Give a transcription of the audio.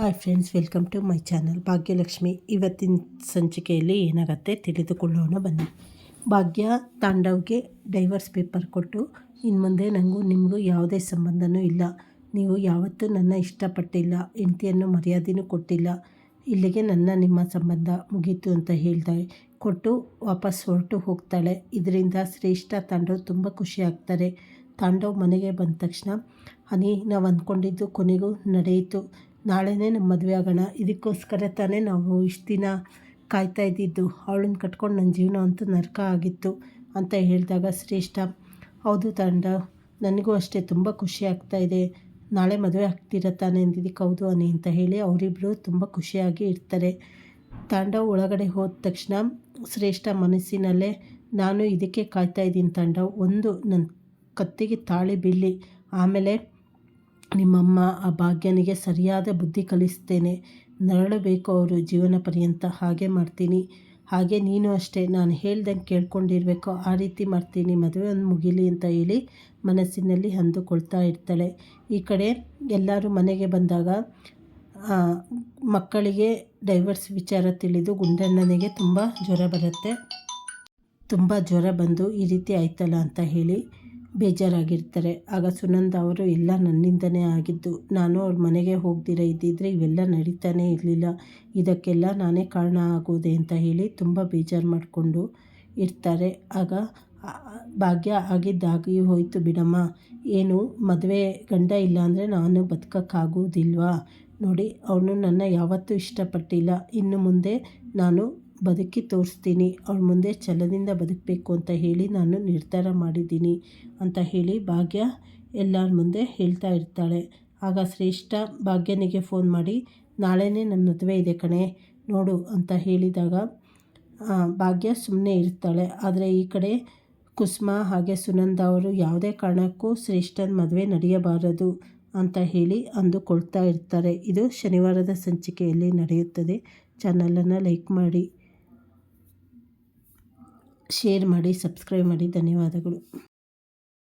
Hi friends, welcome to my channel Bhagyalakshmi. ಇವತ್ತಿನ ಸಂಚಿಕೆಯಲ್ಲಿ ಏನಾಗುತ್ತೆ ತಿಳಿದುಕೊಳ್ಳೋಣ, ಬನ್ನಿ. ಭಾಗ್ಯ ತಾಂಡವ್ಗೆ ಡೈವರ್ಸ್ ಪೇಪರ್ ಕೊಟ್ಟು ಇನ್ನು ಮುಂದೆ ನನಗೂ ನಿಮಗೂ ಯಾವುದೇ ಸಂಬಂಧನೂ ಇಲ್ಲ. ನೀವು ಯಾವತ್ತೂ ನನ್ನ ಇಷ್ಟಪಟ್ಟಿಲ್ಲ, ಹೆಂಡತಿಯನ್ನು ಮರ್ಯಾದೆನೂ ಕೊಟ್ಟಿಲ್ಲ. ಇಲ್ಲಿಗೆ ನನ್ನ ನಿಮ್ಮ ಸಂಬಂಧ ಮುಗೀತು ಅಂತ ಹೇಳ್ತಾಳೆ. ಕೊಟ್ಟು ವಾಪಸ್ ಹೊರಟು ಹೋಗ್ತಾಳೆ. ಇದರಿಂದ ಶ್ರೇಷ್ಠ ತಾಂಡವ್ ತುಂಬ ಖುಷಿ ಆಗ್ತಾರೆ. ತಾಂಡವ್ ಮನೆಗೆ ಬಂದ ತಕ್ಷಣ, ಹನಿ, ನಾವು ಅಂದ್ಕೊಂಡಿದ್ದು ಕೊನೆಗೂ ನಡೆಯಿತು. ನಾಳೆನೇ ನಮ್ಮ ಮದುವೆ ಆಗೋಣ. ಇದಕ್ಕೋಸ್ಕರ ತಾನೇ ನಾವು ಇಷ್ಟು ದಿನ ಕಾಯ್ತಾ ಇದ್ದಿದ್ದು. ಅವಳನ್ನ ಕಟ್ಕೊಂಡು ನನ್ನ ಜೀವನ ಅಂತೂ ನರಕ ಆಗಿತ್ತು ಅಂತ ಹೇಳಿದಾಗ ಶ್ರೇಷ್ಠ, ಹೌದು ತಂಡ, ನನಗೂ ಅಷ್ಟೇ ತುಂಬ ಖುಷಿ ಆಗ್ತಾ ಇದೆ. ನಾಳೆ ಮದುವೆ ಆಗ್ತಿರ ತಾನೆ? ಅಂದಿದ್ದಕ್ಕೆ ಹೌದು ಅನಿ ಅಂತ ಹೇಳಿ ಅವರಿಬ್ಬರು ತುಂಬ ಖುಷಿಯಾಗಿ ಇರ್ತಾರೆ. ತಾಂಡವ್ ಒಳಗಡೆ ಹೋದ ತಕ್ಷಣ ಶ್ರೇಷ್ಠ ಮನಸ್ಸಿನಲ್ಲೇ, ನಾನು ಇದಕ್ಕೆ ಕಾಯ್ತಾ ಇದ್ದೀನಿ ತಾಂಡ. ಒಂದು ನನ್ನ ಕತ್ತಿಗೆ ತಾಳಿ ಬೀಳಿ ಆಮೇಲೆ ನಿಮ್ಮಮ್ಮ ಆ ಭಾಗ್ಯನಿಗೆ ಸರಿಯಾದ ಬುದ್ಧಿ ಕಲಿಸ್ತೇನೆ. ನರಳಬೇಕು ಅವರು ಜೀವನ ಪರ್ಯಂತ. ಹಾಗೆ ಮಾಡ್ತೀನಿ. ಹಾಗೆ ನೀನು ಅಷ್ಟೇ. ನಾನು ಹೇಳ್ದಂಗೆ ಕೇಳ್ಕೊಂಡಿರಬೇಕು. ಆ ರೀತಿ ಮಾಡ್ತೀನಿ. ಮದುವೆ ಒಂದು ಮುಗಿಲಿ ಅಂತ ಹೇಳಿ ಮನಸ್ಸಿನಲ್ಲಿ ಅಂದುಕೊಳ್ತಾ ಇರ್ತಾಳೆ. ಈ ಕಡೆ ಎಲ್ಲರೂ ಮನೆಗೆ ಬಂದಾಗ ಮಕ್ಕಳಿಗೆ ಡೈವರ್ಸ್ ವಿಚಾರ ತಿಳಿದು ಗುಂಡಣ್ಣನಿಗೆ ತುಂಬ ಜ್ವರ ಬರುತ್ತೆ. ತುಂಬ ಜ್ವರ ಬಂದು ಈ ರೀತಿ ಆಯ್ತಲ್ಲ ಅಂತ ಹೇಳಿ ಬೇಜಾರಾಗಿರ್ತಾರೆ. ಆಗ ಸುನಂದ ಅವರು ಎಲ್ಲ ನನ್ನಿಂದನೇ ಆಗಿದ್ದು. ನಾನು ಅವ್ರ ಮನೆಗೆ ಹೋಗ್ದಿರ ಇದ್ದಿದ್ರೆ ಇವೆಲ್ಲ ನಡೀತಾನೆ ಇರಲಿಲ್ಲ. ಇದಕ್ಕೆಲ್ಲ ನಾನೇ ಕಾರಣ ಆಗೋದೆ ಅಂತ ಹೇಳಿ ತುಂಬ ಬೇಜಾರು ಮಾಡಿಕೊಂಡು ಇರ್ತಾರೆ. ಆಗ ಭಾಗ್ಯ ಆಗಿದ್ದಾಗಿ ಹೋಯಿತು, ಬಿಡಮ್ಮ, ಏನು ಮದುವೆ ಗಂಡ ಇಲ್ಲ ಅಂದರೆ ನಾನು ಬದುಕೋಕ್ಕಾಗೋದಿಲ್ವಾ? ನೋಡಿ, ಅವನು ನನ್ನ ಯಾವತ್ತೂ ಇಷ್ಟಪಟ್ಟಿಲ್ಲ. ಇನ್ನು ಮುಂದೆ ನಾನು ಬದುಕಿ ತೋರಿಸ್ತೀನಿ. ಅವ್ರ ಮುಂದೆ ಛಲದಿಂದ ಬದುಕಬೇಕು ಅಂತ ಹೇಳಿ ನಾನು ನಿರ್ಧಾರ ಮಾಡಿದ್ದೀನಿ ಅಂತ ಹೇಳಿ ಭಾಗ್ಯ ಎಲ್ಲರ ಮುಂದೆ ಹೇಳ್ತಾ ಇರ್ತಾಳೆ. ಆಗ ಶ್ರೇಷ್ಠ ಭಾಗ್ಯನಿಗೆ ಫೋನ್ ಮಾಡಿ, ನಾಳೆನೇ ನನ್ನ ಮದುವೆ ಇದೆ ಕಣೆ, ನೋಡು ಅಂತ ಹೇಳಿದಾಗ ಭಾಗ್ಯ ಸುಮ್ಮನೆ ಇರ್ತಾಳೆ. ಆದರೆ ಈ ಕಡೆ ಕುಸುಮ ಹಾಗೆ ಸುನಂದ ಅವರು ಯಾವುದೇ ಕಾರಣಕ್ಕೂ ಶ್ರೇಷ್ಠನ ಮದುವೆ ನಡೆಯಬಾರದು ಅಂತ ಹೇಳಿ ಅಂದುಕೊಳ್ತಾ ಇರ್ತಾರೆ. ಇದು ಶನಿವಾರದ ಸಂಚಿಕೆಯಲ್ಲಿ ನಡೆಯುತ್ತದೆ. ಚಾನಲನ್ನು ಲೈಕ್ ಮಾಡಿ. ಶೇರ್ ಮಾಡಿ ಸಬ್ಸ್ಕ್ರೈಬ್ ಮಾಡಿ. ಧನ್ಯವಾದಗಳು.